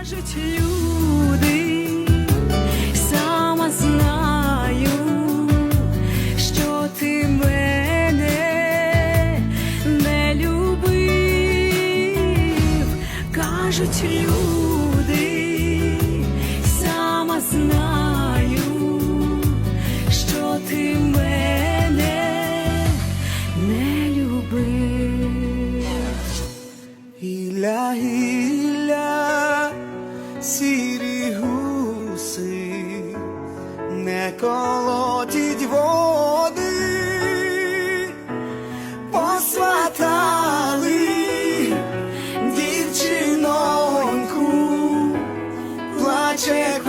Кажуть люди, сама що ти мене не любив. Кажуть люди, сама знаю, що ти мене не любив сірі гуси, не колотіть води, посватали дівчиноньку плаче.